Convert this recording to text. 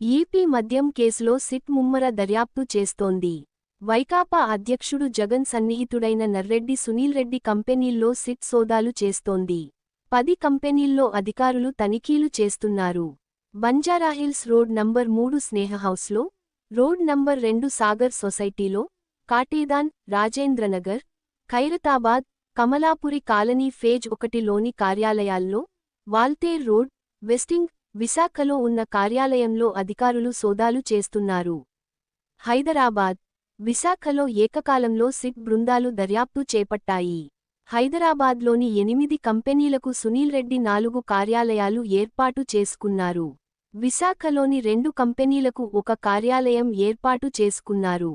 AP మద్యం కేసులో SIT ముమ్మర దర్యాప్తు చేస్తోంది. వైకాపా అధ్యక్షుడు జగన్ సన్నిహితుడైన నర్రెడ్డి సునీల్ రెడ్డి కంపెనీల్లో సిట్ సోదాలు చేస్తోంది. పది కంపెనీల్లో అధికారులు తనిఖీలు చేస్తున్నారు. బంజారాహిల్స్ రోడ్ నంబర్ మూడు స్నేహహౌస్లో రోడ్ నంబర్ రెండు సాగర్ సొసైటీలో కాటేదాన్ రాజేంద్రనగర్ ఖైరతాబాద్ కమలాపురి కాలనీ ఫేజ్ ఒకటిలోని కార్యాలయాల్లో వాల్తేర్ రోడ్ వెస్టింగ్ విశాఖలో ఉన్న కార్యాలయంలో అధికారులు సోదాలు చేస్తున్నారు. హైదరాబాద్ విశాఖలో ఏకకాలంలో సిట్ బృందాలు దర్యాప్తు చేపట్టాయి. హైదరాబాద్లోని ఎనిమిది కంపెనీలకు సునీల్ రెడ్డి నాలుగు కార్యాలయాలు ఏర్పాటు చేసుకున్నారు. విశాఖలోని రెండు కంపెనీలకు ఒక కార్యాలయం ఏర్పాటు చేసుకున్నారు.